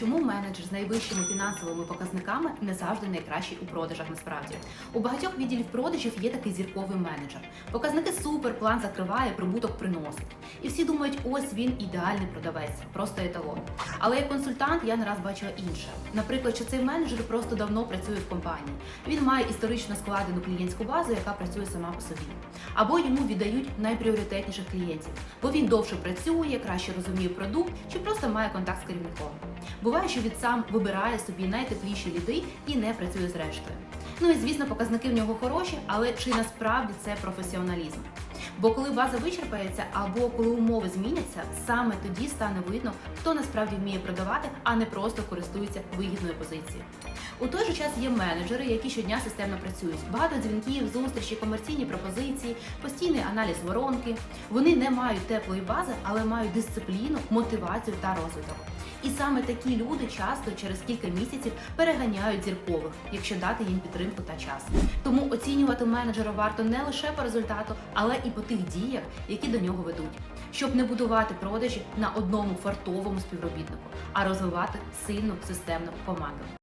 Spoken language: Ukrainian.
Чому менеджер з найвищими фінансовими показниками не завжди найкращий у продажах насправді? У багатьох відділів продажів є такий зірковий менеджер. Показники супер, план закриває, прибуток приносить. І всі думають, ось він ідеальний продавець, просто еталон. Але як консультант я не раз бачила інше. Наприклад, що цей менеджер просто давно працює в компанії. Він має історично складену клієнтську базу, яка працює сама по собі. Або йому віддають найпріоритетніших клієнтів, бо він довше працює, краще розуміє продукт чи просто має контакт з керівником. Буває, що він сам вибирає собі найтепліші ліди і не працює з рештою. Ну і звісно, показники в нього хороші, але чи насправді це професіоналізм? Бо коли база вичерпається або коли умови зміняться, саме тоді стане видно, хто насправді вміє продавати, а не просто користується вигідною позицією. У той же час є менеджери, які щодня системно працюють. Багато дзвінків, зустрічі, комерційні пропозиції, постійний аналіз воронки. Вони не мають теплої бази, але мають дисципліну, мотивацію та розвиток. І саме такі люди часто через кілька місяців переганяють зіркових, якщо дати їм підтримку та час. Тому оцінювати менеджера варто не лише по результату, але і по тих діях, які до нього ведуть, щоб не будувати продажі на одному фартовому співробітнику, а розвивати сильну системну команду.